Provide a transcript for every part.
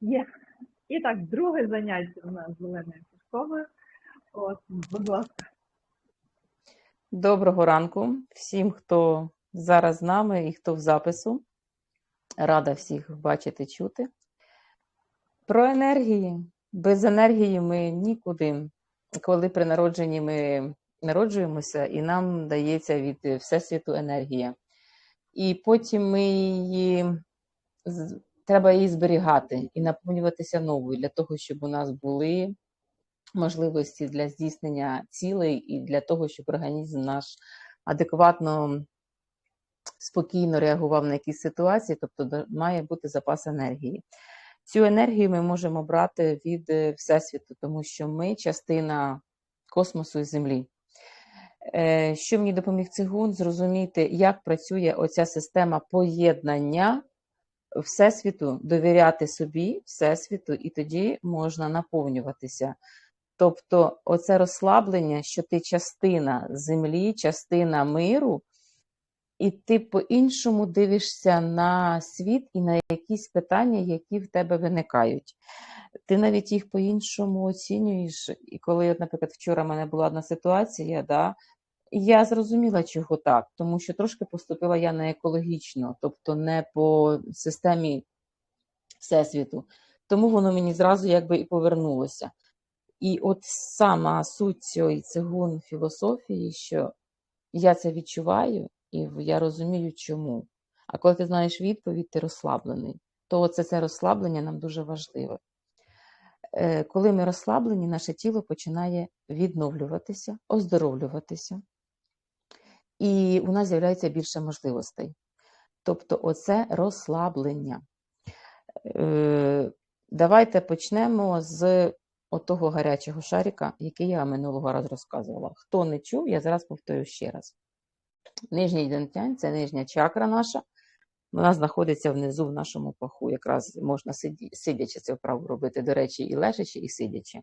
Є. І так, друге заняття у нас зеленою кишковою. От, будь ласка. Доброго ранку всім, хто зараз з нами і хто в запису. Рада всіх бачити, чути. Про енергії. Без енергії ми нікуди. Коли при народженні ми народжуємося, і нам дається від Всесвіту енергія. І потім ми її з- треба її зберігати і наповнюватися новою для того, щоб у нас були можливості для здійснення цілей і для того, щоб організм наш адекватно, спокійно реагував на якісь ситуації, тобто має бути запас енергії. Цю енергію ми можемо брати від е, Всесвіту, тому що ми частина космосу і Землі. Е, Що мені допоміг цигун зрозуміти, як працює оця система поєднання Всесвіту, довіряти собі, Всесвіту, і тоді можна наповнюватися. Тобто, оце розслаблення, що ти частина землі, частина миру, і ти по-іншому дивишся на світ і на якісь питання, які в тебе виникають. Ти навіть їх по-іншому оцінюєш. І коли, наприклад, вчора в мене була одна ситуація, да, я зрозуміла, чого так, тому що трошки поступила я не екологічно, тобто не по системі Всесвіту. Тому воно мені зразу якби і повернулося. І от сама суть цієї цигун філософії, що я це відчуваю, і я розумію, чому. А коли ти знаєш відповідь, ти розслаблений. То оце це розслаблення нам дуже важливе. Е, Коли ми розслаблені, наше тіло починає відновлюватися, оздоровлюватися, і у нас з'являється більше можливостей. Тобто, оце розслаблення. Е, Давайте почнемо з отого гарячого шарика, який я минулого разу розказувала. Хто не чув, я зараз повторю ще раз. Нижній дентянь це нижня чакра наша. Вона знаходиться внизу в нашому паху. Якраз можна сидячи це вправу робити, до речі, і лежачи, і сидячи.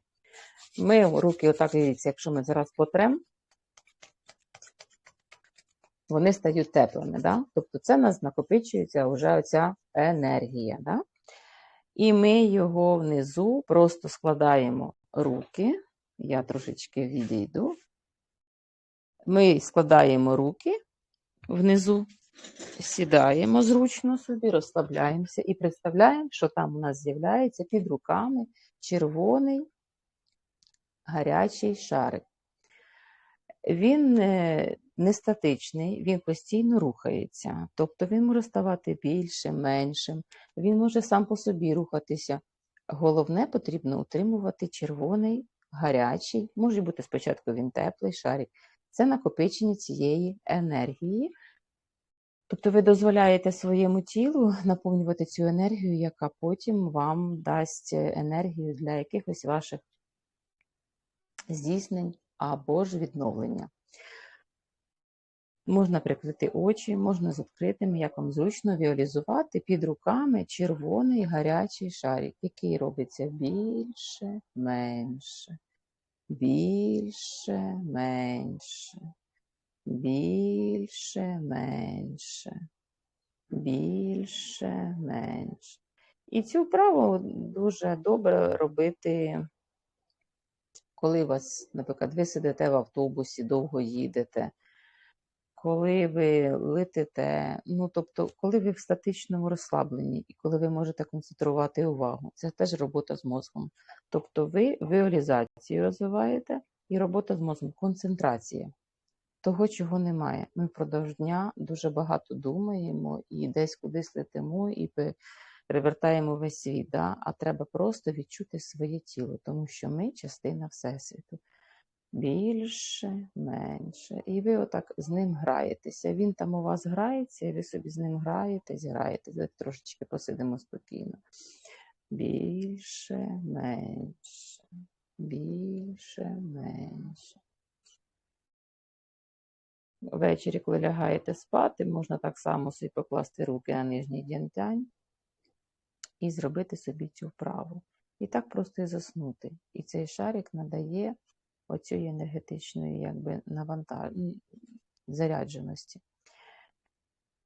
Ми руки, отак дивіться, якщо ми зараз потрем, вони стають теплими. Да? Тобто це в нас накопичується вже оця енергія. Да? І ми його внизу просто складаємо руки. Я трошечки відійду. Ми складаємо руки внизу, сідаємо зручно собі, розслабляємося і представляємо, що там у нас з'являється під руками червоний гарячий шарик. Він е, не статичний, він постійно рухається. Тобто він може ставати більшим, меншим, він може сам по собі рухатися. Головне, потрібно утримувати червоний, гарячий, може бути спочатку він теплий шарик. Це накопичення цієї енергії. Тобто ви дозволяєте своєму тілу наповнювати цю енергію, яка потім вам дасть енергію для якихось ваших здійснень або ж відновлення. Можна прикрити очі, можна з відкритими, як вам зручно віалізувати під руками червоний гарячий шарик, який робиться більше, менше, більше, менше, більше, менше, більше, менше. І цю вправу дуже добре робити, коли вас, наприклад, ви сидите в автобусі, довго їдете, коли ви летите, ну тобто, коли ви в статичному розслабленні і коли ви можете концентрувати увагу, це теж робота з мозком. Тобто ви віалізацію розвиваєте і робота з мозком, концентрація того, чого немає. Ми впродовж дня дуже багато думаємо і десь кудись летимо і перевертаємо весь світ. Да? А треба просто відчути своє тіло, тому що ми частина Всесвіту. Більше, менше. І ви отак з ним граєтеся. Він там у вас грається, і ви собі з ним граєтесь, граєтесь. Давайте трошечки посидимо спокійно. Більше, менше, більше, менше. Ввечері, коли лягаєте спати, можна так само собі покласти руки на нижній дянтянь і зробити собі цю вправу. І так просто і заснути. І цей шарик надає оцієї енергетичної якби, навантаж... зарядженості.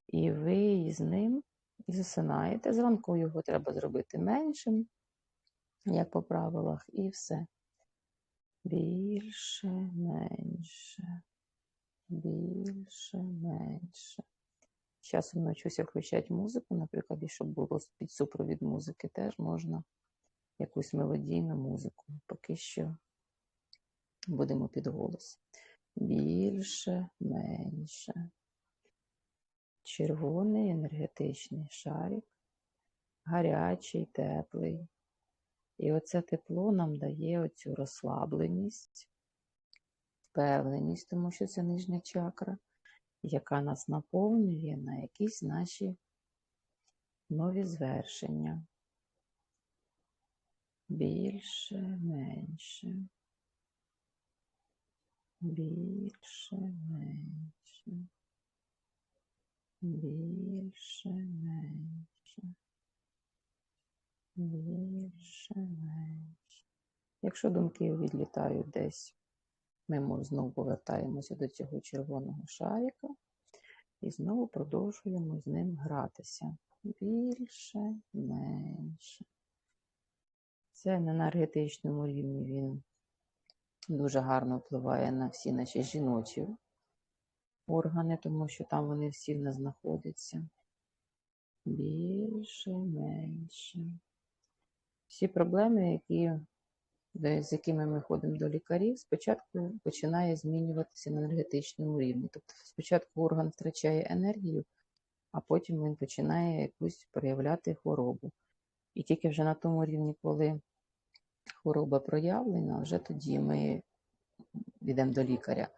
І ви з ним засинаєте. Зранку його треба зробити меншим, як по правилах, і все. Більше, менше, більше, менше. Часом навчуся включати музику, наприклад, і щоб було під супровід музики, теж можна якусь мелодійну музику. Поки що будемо під голос. Більше, менше. Червоний енергетичний шарик, гарячий, теплий. І оце тепло нам дає оцю розслабленість, впевненість, тому що це нижня чакра, яка нас наповнює на якісь наші нові звершення. Більше, менше. Більше, менше. Більше, менше. Більше, менше. Якщо думки відлітають десь, ми знову повертаємося до цього червоного шарика і знову продовжуємо з ним гратися. Більше, менше. Це на енергетичному рівні він дуже гарно впливає на всі наші жіночі органи, тому що там вони всі в нас знаходяться. Більше, менше. Всі проблеми, які, з якими ми ходимо до лікарів, спочатку починає змінюватися на енергетичному рівні. Тобто спочатку орган втрачає енергію, а потім він починає якусь проявляти хворобу. І тільки вже на тому рівні, коли хвороба проявлена, вже тоді ми йдемо до лікаря.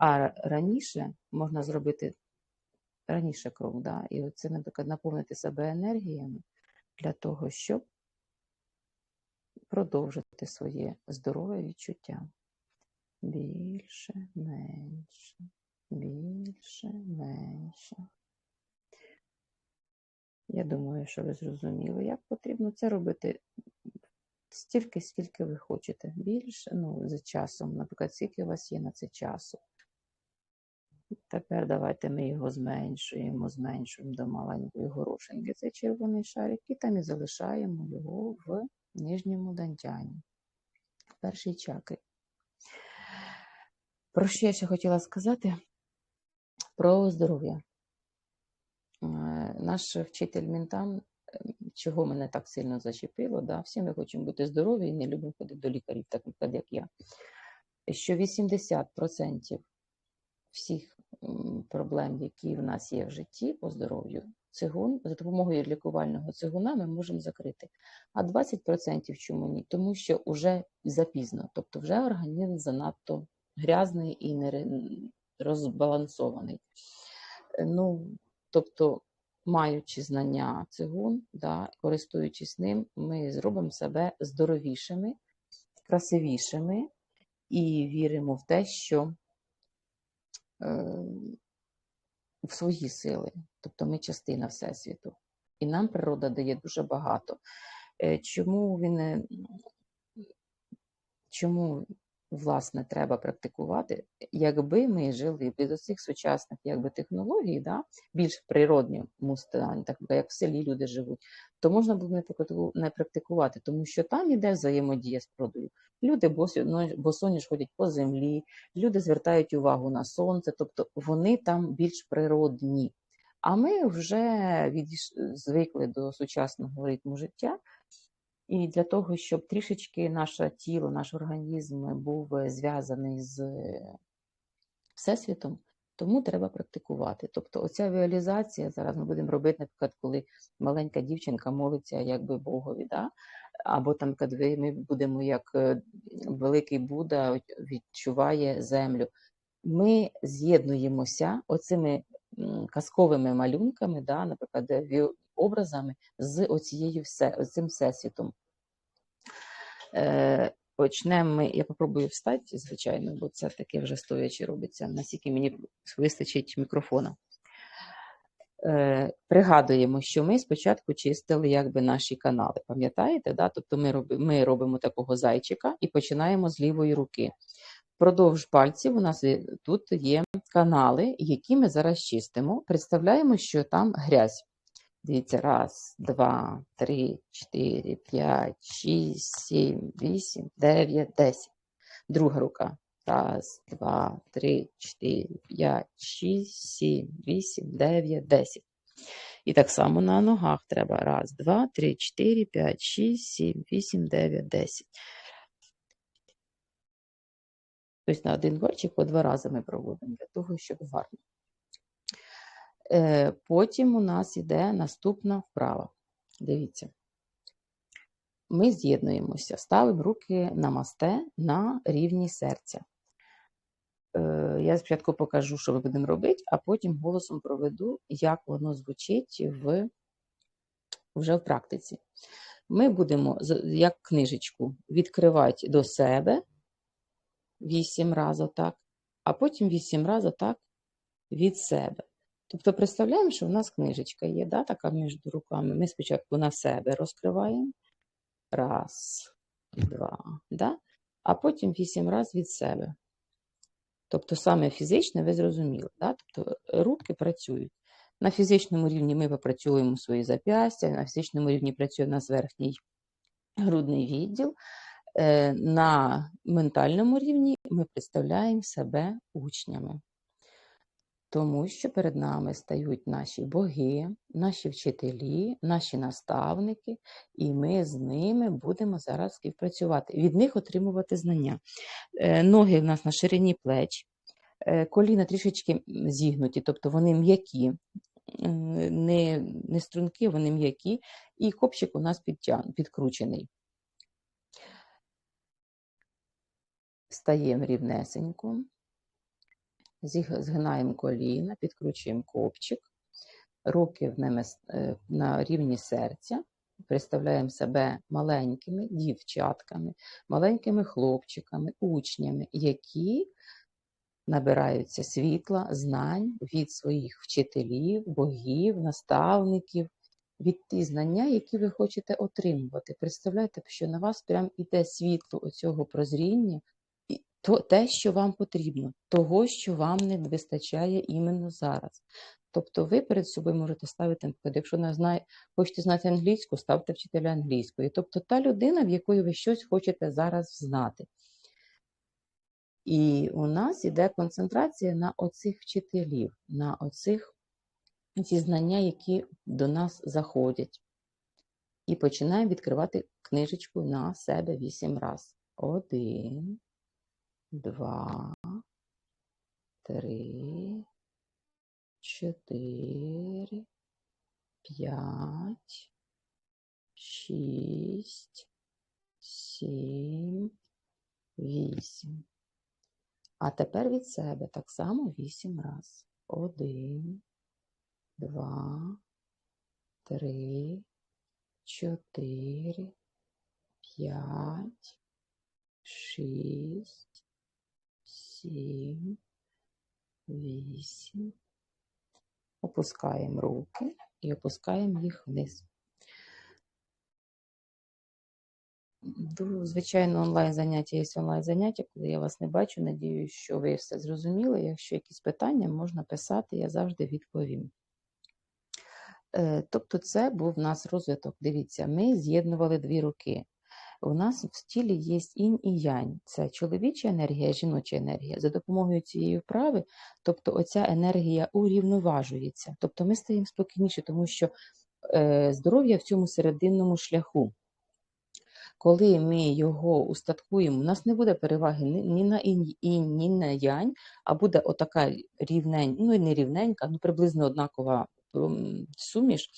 А раніше можна зробити раніше крок, да? і оце, наприклад, наповнити себе енергіями для того, щоб продовжити своє здорове відчуття. Більше, менше, більше, менше. Я думаю, що ви зрозуміли, як потрібно це робити стільки, скільки ви хочете. Більше, ну, за часом, наприклад, скільки у вас є на це часу. Тепер давайте ми його зменшуємо, зменшуємо до маленької горошинки. Цей червоний шарик, і там і залишаємо його в нижньому дантяні, в першій чакрі. Про що я ще хотіла сказати? Про здоров'я. Е, Наш вчитель Мінтан, е, чого мене так сильно зачепило, да? всі ми хочемо бути здорові і не любимо ходити до лікарів, так як я. Що 80% всіх проблем, які в нас є в житті по здоров'ю, цигун за допомогою лікувального цигуна ми можемо закрити. А 20% чому ні? Тому що вже запізно, тобто вже організм занадто грязний і не розбалансований. Ну, тобто, маючи знання цигун, да, користуючись ним, ми зробимо себе здоровішими, красивішими і віримо в те, що е, в свої сили. Тобто ми частина Всесвіту. І нам природа дає дуже багато. Е, Чому він е, чому власне треба практикувати? Якби ми жили без оцих сучасних якби, технологій, да, більш природньому стані, так як в селі люди живуть, то можна було не практику- не практикувати, тому що там іде взаємодія з природою. Люди босі- ну, босоніж ходять по землі, люди звертають увагу на сонце, тобто вони там більш природні. А ми вже відійш... звикли до сучасного ритму життя. І для того, щоб трішечки наше тіло, наш організм був е, зв'язаний з е, Всесвітом, тому треба практикувати. Тобто, оця віалізація зараз ми будемо робити, наприклад, коли маленька дівчинка молиться якби Богові, да? або там, коли ми будемо як е, великий Будда відчуває землю. Ми з'єднуємося оцими казковими малюнками, да, наприклад, образами з оцією все, цим всесвітом. Е, почнемо ми, я попробую встати, звичайно, бо це таке вже стоячи робиться, наскільки мені вистачить мікрофона. Е, пригадуємо, що ми спочатку чистили якби наші канали. Пам'ятаєте? Да? Тобто ми, роби, ми робимо такого зайчика і починаємо з лівої руки. Впродовж пальців у нас тут є канали, які ми зараз чистимо. Представляємо, що там грязь. Дивіться, раз, два, три, чотири, п'ять, шість, сім, вісім, дев'ять, десять. Друга рука. Раз, два, три, чотири, п'ять, шість, сім, вісім, дев'ять, десять. І так само на ногах треба. Раз, два, три, чотири, п'ять, шість, сім, вісім, дев'ять, десять. Тобто на один горчик по два рази ми проводимо для того, щоб гарно. Е, Потім у нас йде наступна вправа. Дивіться. Ми з'єднуємося, ставимо руки на масте на рівні серця. Е, Я спочатку покажу, що ми будемо робити, а потім голосом проведу, як воно звучить в, вже в практиці. Ми будемо, як книжечку, відкривати до себе вісім разів так, а потім вісім разів так від себе. Тобто представляємо, що в нас книжечка є, да, така між руками. Ми спочатку на себе розкриваємо. Раз, два, да? а потім вісім разів від себе. Тобто саме фізичне, ви зрозуміли. Да? Тобто руки працюють. На фізичному рівні ми попрацюємо свої зап'ястя, на фізичному рівні працює у нас верхній грудний відділ. Е, На ментальному рівні ми представляємо себе учнями. Тому що перед нами стають наші боги, наші вчителі, наші наставники, і ми з ними будемо зараз співпрацювати, від них отримувати знання. Е, Ноги в нас на ширині плеч, е, коліна трішечки зігнуті, тобто вони м'які, не, не струнки, вони м'які, і копчик у нас підкручений. Стаємо рівнесенько. Згинаємо коліна, підкручуємо копчик, руки е, на рівні серця, представляємо себе маленькими дівчатками, маленькими хлопчиками, учнями, які набираються світла, знань від своїх вчителів, богів, наставників, від ті знання, які ви хочете отримувати. Представляєте, що на вас прям іде світло оцього прозріння, то, те, що вам потрібно, того, що вам не вистачає іменно зараз. Тобто ви перед собою можете ставити, наприклад, якщо не знає, хочете знати англійську, ставте вчителя англійської. Тобто та людина, в якої ви щось хочете зараз знати. І у нас іде концентрація на оцих вчителів, на оцих ці знання, які до нас заходять. І починаємо відкривати книжечку на себе вісім раз. Один, два, три, чотири, п'ять, шість, сім, вісім. А тепер від себе так само вісім раз. Один, два, три, чотири, п'ять, шість, сім, вісім. Опускаємо руки і опускаємо їх вниз. Звичайно, онлайн заняття є онлайн заняття, коли я вас не бачу. Надіюсь, що ви все зрозуміли. Якщо якісь питання, можна писати, я завжди відповім. Е, Тобто, це був в нас розвиток. Дивіться, ми з'єднували дві руки. У нас в тілі є інь і янь. Це чоловіча енергія, жіноча енергія. За допомогою цієї вправи, тобто оця енергія урівноважується. Тобто ми стаємо спокійніше, тому що е, здоров'я в цьому серединному шляху. Коли ми його устаткуємо, у нас не буде переваги ні, на інь, інь, ні на янь, а буде отака рівнень, ну і не рівненька, ну приблизно однакова суміш,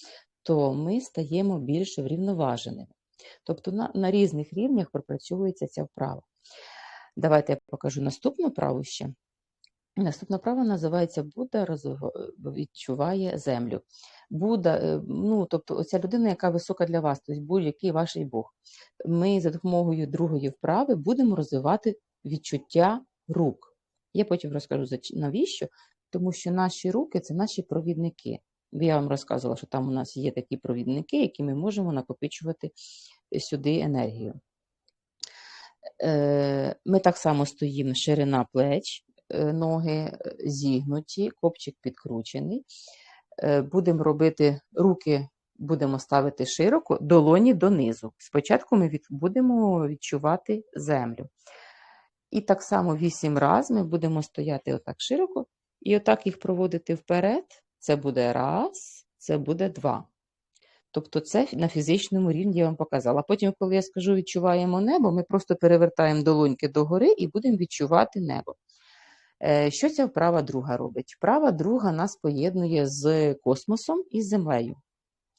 то ми стаємо більш врівноваженими. Тобто на, на різних рівнях пропрацьовується ця вправа. Давайте я покажу наступну вправу ще. Наступна вправа називається Будда відчуває землю. Будда, е, ну, тобто оця людина, яка висока для вас, тобто будь-який ваш Бог. Ми за допомогою другої вправи будемо розвивати відчуття рук. Я потім розкажу навіщо, тому що наші руки це наші провідники. Я вам розказувала, що там у нас є такі провідники, які ми можемо накопичувати сюди енергію. Е, Ми так само стоїмо ширина плеч, е, ноги е, зігнуті, копчик підкручений. Е, Будемо робити руки будемо ставити широко долоні донизу. Спочатку ми від, будемо відчувати землю. І так само 8 разів ми будемо стояти отак широко, і отак їх проводити вперед. Це буде раз, це буде два. Тобто це на фізичному рівні я вам показала. Потім, коли я скажу відчуваємо небо, ми просто перевертаємо долоньки догори і будемо відчувати небо. Е, Що ця вправа друга робить? Вправа друга нас поєднує з космосом і з землею.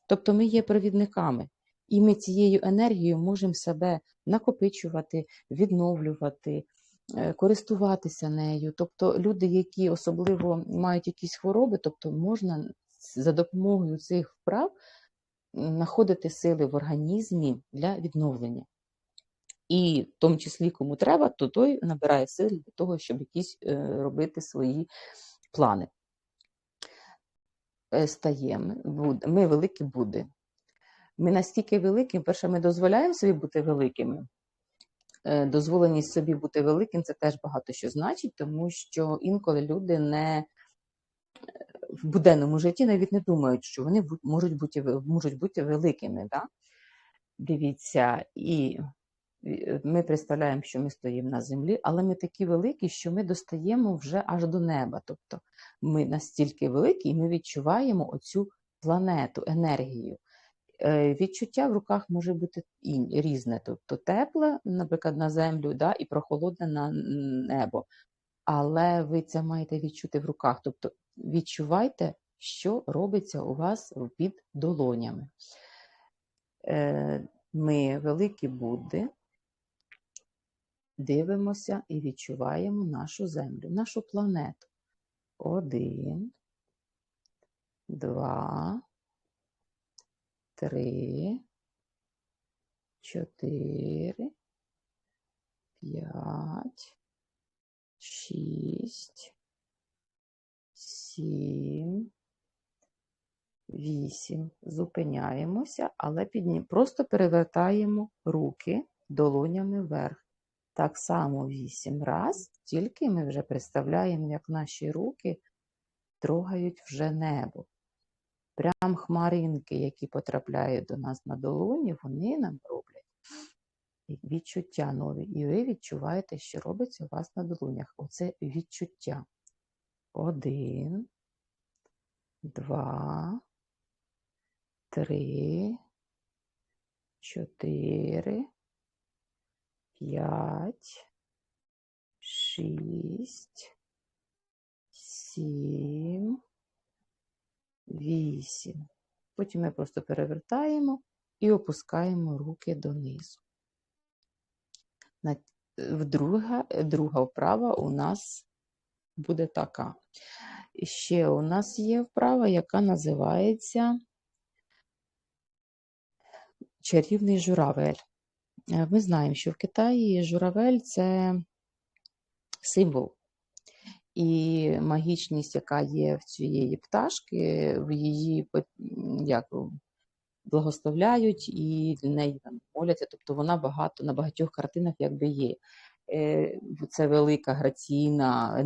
Тобто ми є провідниками, і ми цією енергією можемо себе накопичувати, відновлювати, користуватися нею. Тобто люди, які особливо мають якісь хвороби, тобто можна за допомогою цих вправ знаходити сили в організмі для відновлення. І в тому числі, кому треба, то той набирає сил для того, щоб якісь е, робити свої плани. Е, Стаємо, ми великі Будди. Ми настільки великі, перше, ми дозволяємо собі бути великими. Е, Дозволеність собі бути великим це теж багато що значить, тому що інколи люди не в буденному житті навіть не думають, що вони можуть бути, можуть бути великими. Да? Дивіться, і е, ми представляємо, що ми стоїмо на землі, але ми такі великі, що ми достаємо вже аж до неба. Тобто ми настільки великі, і ми відчуваємо оцю планету, енергію. Е, Відчуття в руках може бути різне, тобто тепле, наприклад, на землю, да, і прохолодне на небо. Але ви це маєте відчути в руках. Тобто відчувайте, що робиться у вас під долонями. Е, Ми великі Будди, дивимося і відчуваємо нашу землю, нашу планету. Один, два, три, чотири, п'ять, шість, сім, вісім. Зупиняємося, але підні... просто перевертаємо руки долонями вверх. Так само вісім раз, тільки ми вже представляємо, як наші руки трогають вже небо. Прям хмаринки, які потрапляють до нас на долоні, вони нам роблять відчуття нові. І ви відчуваєте, що робиться у вас на долонях. Оце відчуття. Один, два, три, чотири, п'ять, шість, сім, вісім. Потім ми просто перевертаємо і опускаємо руки донизу. Друга, друга вправа у нас буде така. Ще у нас є вправа, яка називається чарівний журавель. Е, Ми знаємо, що в Китаї журавель це символ. І магічність, яка є в цієї пташки, в її як, благословляють і для неї там моляться. Тобто вона багато на багатьох картинах якби є. Е, Це велика граційна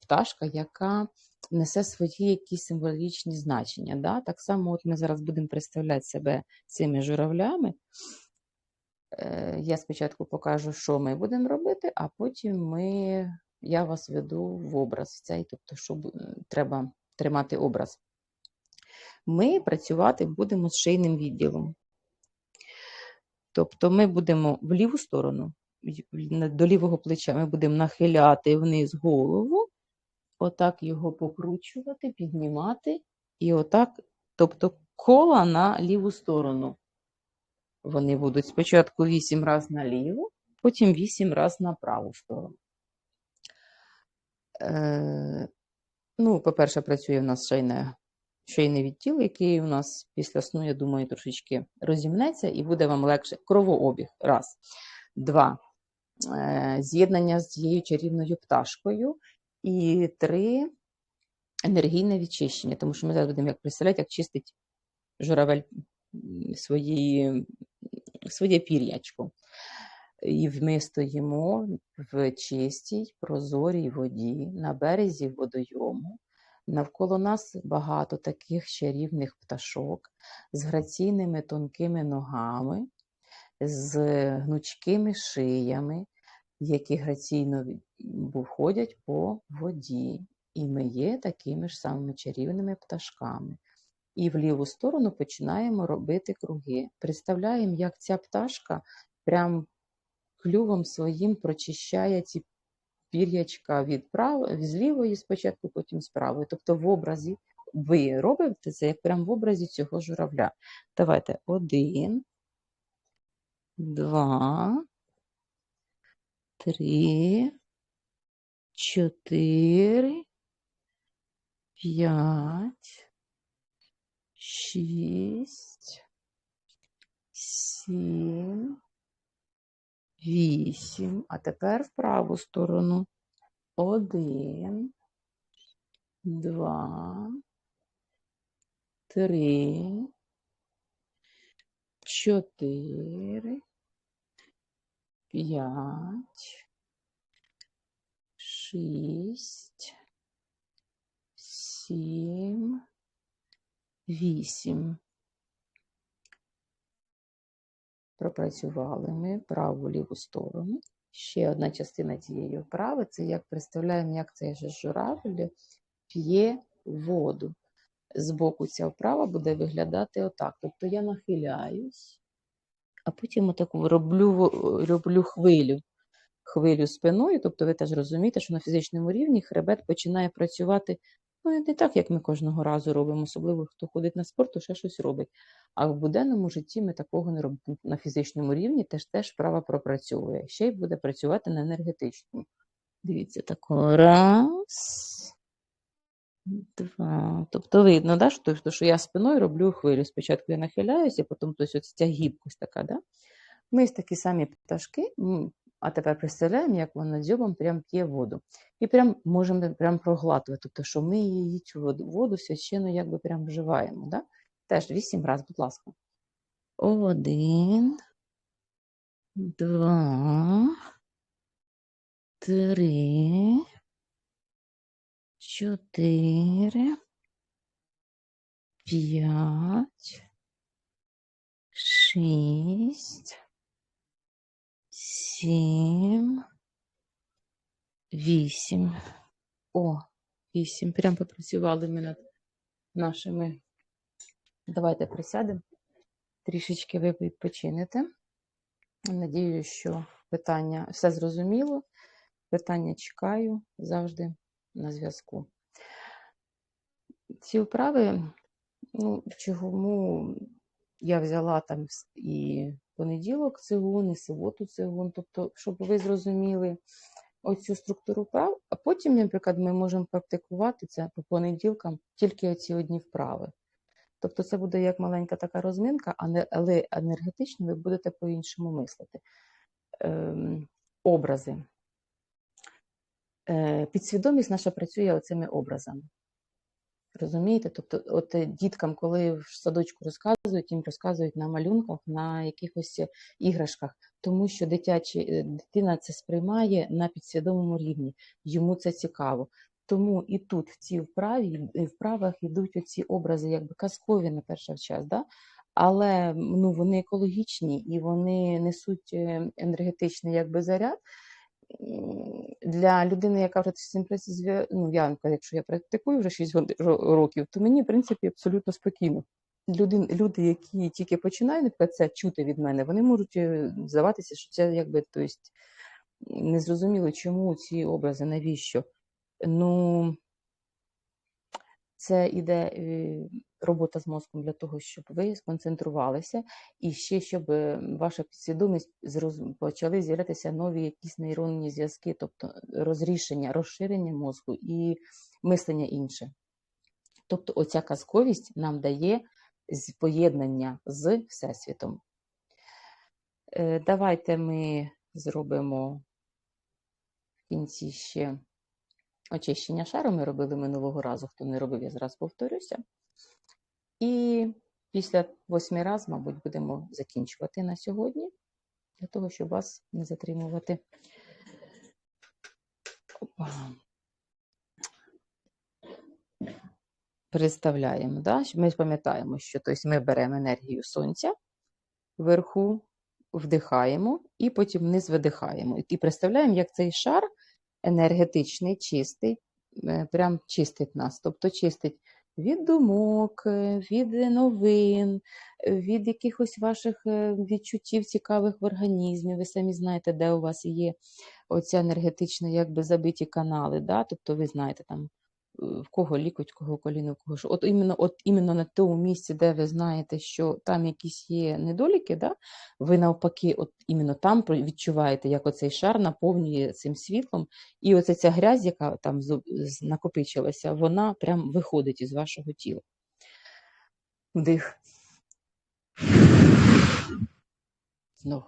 пташка, яка несе свої якісь символічні значення. Да? Так само, от ми зараз будемо представляти себе цими журавлями. Е, Я спочатку покажу, що ми будемо робити, а потім ми, я вас веду в образ цей, тобто, що треба тримати образ. Ми працювати будемо з шийним відділом. Тобто ми будемо в ліву сторону, до лівого плеча, ми будемо нахиляти вниз голову, отак його покручувати, піднімати, і отак, тобто кола на ліву сторону. Вони будуть спочатку 8 разів наліво, потім 8 разів на праву сторону. Е, ну, по-перше, працює в нас шейне, шийний відділ, який у нас після сну, я думаю, трошечки розімнеться і буде вам легше. Кровообіг. Раз. Два. Е, з'єднання з цією чарівною пташкою. І три. Енергійне відчищення, тому що ми зараз будемо як представляти, як чистить журавель свої, своє пір'ячко. І ми стоїмо в чистій, прозорій воді на березі водойому. Навколо нас багато таких чарівних пташок з граційними тонкими ногами, з гнучкими шиями, які граційно ходять по воді. І ми є такими ж самими чарівними пташками. І в ліву сторону починаємо робити круги. Представляємо, як ця пташка прям клювом своїм прочищає ці пір'ячка від прав... з лівої спочатку, потім з правої. Тобто в образі ви робите це як прям в образі цього журавля. Давайте один, два, три, чотири, п'ять, шість, сім, вісім. А тепер в праву сторону. Один, два, три, чотири, п'ять, шість, сім, вісім. Пропрацювали ми праву ліву сторону. Ще одна частина цієї вправи це як представляємо, як цей же журавль п'є воду. Збоку ця вправа буде виглядати отак. Тобто я нахиляюсь, а потім отаку роблю, роблю хвилю. Хвилю спиною, тобто ви теж розумієте, що на фізичному рівні хребет починає працювати ну, не так, як ми кожного разу робимо, особливо хто ходить на спорт, то ще щось робить. А в буденному житті ми такого не робимо. На фізичному рівні теж теж вправа пропрацьовує. Ще й буде працювати на енергетичному. Дивіться, тако раз, два. Тобто видно, да, що, що я спиною роблю хвилю. Спочатку я нахиляюся, потім ось ця гібкость така. Да? Ми ось такі самі пташки, а тепер представляємо, як вона дзьобом прям п'є воду. І прям можемо прям проглатувати, тобто, що ми її цю воду, священну якби прям вживаємо. Да? Теж вісім разів, будь ласка. Один, два, три, чотири, п'ять, шість, сім, вісім. О, вісім. Прям попрацювали ми над нашими. Давайте присядемо. Трішечки ви відпочинете. Надію, що питання все зрозуміло. Питання чекаю завжди на зв'язку. Ці вправи, ну, чому я взяла там і понеділок цигун, і суботу цигун, тобто, щоб ви зрозуміли оцю структуру вправ, а потім, наприклад, ми можемо практикувати це по понеділкам тільки оці одні вправи. Тобто це буде як маленька така розминка, але енергетично ви будете по-іншому мислити. Ем, образи. Е, підсвідомість наша працює оцими образами. Розумієте? Тобто, от е, діткам, коли в садочку розказують, їм розказують на малюнках, на якихось е, іграшках, тому що дитячі, е, дитина це сприймає на підсвідомому рівні, йому це цікаво. Тому і тут, в цій вправі, вправах йдуть оці образи, якби казкові на перший час, да? але ну, вони екологічні і вони несуть енергетичний якби, заряд. Для людини, яка вже цим працює, ну я якщо я практикую вже 6 років, то мені, в принципі, абсолютно спокійно. Люди, люди, які тільки починають наприклад, це чути від мене, вони можуть е, здаватися, що це якби то есть, незрозуміло, чому ці образи, навіщо. Ну, це іде е, робота з мозком для того, щоб ви сконцентрувалися, і ще щоб е, ваша підсвідомість почали з'являтися нові якісь нейронні зв'язки, тобто розрішення, розширення мозку і мислення інше. Тобто, оця казковість нам дає поєднання з Всесвітом. Е, Давайте ми зробимо в кінці ще очищення шару. Ми робили минулого разу. Хто не робив, я зараз повторюся. І після восьми разів, мабуть, будемо закінчувати на сьогодні, для того, щоб вас не затримувати. Опа. представляємо, да? Ми пам'ятаємо, що тобто, ми беремо енергію сонця вверху, вдихаємо і потім вниз видихаємо. І представляємо, як цей шар енергетичний, чистий, е, прям чистить нас. Тобто чистить від думок, е, від новин, е, від якихось ваших відчуттів цікавих в організмі. Ви самі знаєте, де у вас є оця енергетична, якби забиті канали. Да? Тобто ви знаєте там. В кого лікоть, кого коліно, в кого що. От іменно, от іменно на тому місці, де ви знаєте, що там якісь є недоліки, да? ви навпаки, от іменно там відчуваєте, як оцей шар наповнює цим світлом, і оця ця грязь, яка там накопичилася, вона прям виходить із вашого тіла. Вдих. Знов.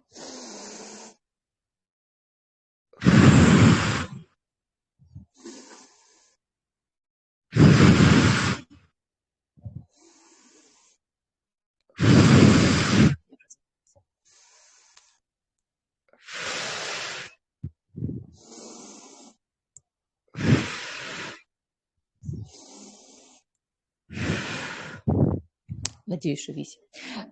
Надію, що вісім.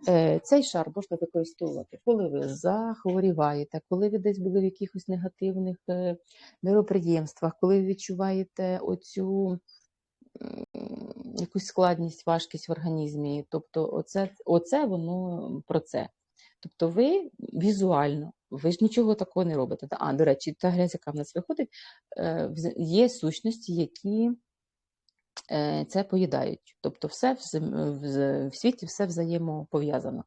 Е, Цей шар можна використовувати, коли ви захворіваєте, коли ви десь були в якихось негативних е, мероприємствах, коли ви відчуваєте оцю якусь складність, важкість в організмі. Тобто, оце, оце воно про це. Тобто, ви візуально, ви ж нічого такого не робите. А, до речі, та грязь, яка в нас виходить, е, є сущності, які це поїдають. Тобто все в, зем- в, в світі все взаємопов'язано.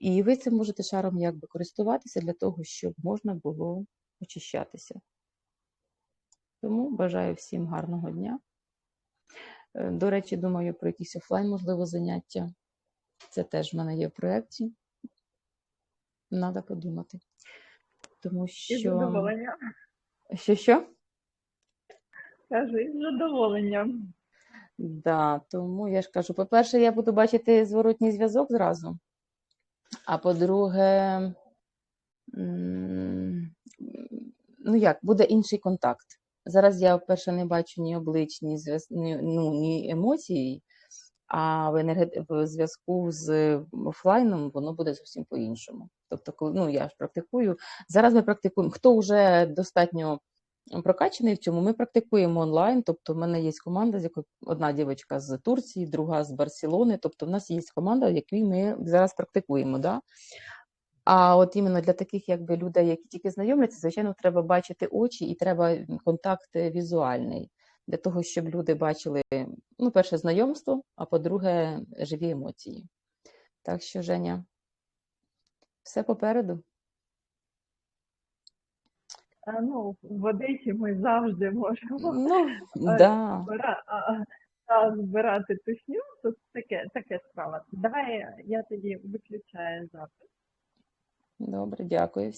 І ви цим можете шаром якби користуватися для того, щоб можна було очищатися. Тому бажаю всім гарного дня. Е, До речі, думаю про якісь офлайн, можливо, заняття. Це теж в мене є в проєкті. Треба подумати. Тому що. Що що? Кажу, із задоволенням. Да, тому я ж кажу, по-перше, я буду бачити зворотній зв'язок зразу. А по-друге, ну як, буде інший контакт. Зараз я, вперше, не бачу ні облич, ні, ну, ні емоцій, а в, енерге... в зв'язку з офлайном воно буде зовсім по-іншому. Тобто, коли ну, я ж практикую. Зараз ми практикуємо. Хто вже достатньо прокачаний в цьому, ми практикуємо онлайн. Тобто, в мене є команда, з якої одна дівчинка з Турції, друга з Барселони. Тобто, в нас є команда, в якій ми зараз практикуємо. Да? А от іменно для таких якби людей, які тільки знайомляться, звичайно, треба бачити очі і треба контакт візуальний для того, щоб люди бачили, ну, перше, знайомство, а по-друге, живі емоції. Так що, Женя, все попереду. Ну, в Одесі ми завжди можемо Ну, да. збира... а, а, а, збирати тусню, то таке, таке справа. Давай я тоді виключаю запис. Добре, дякую.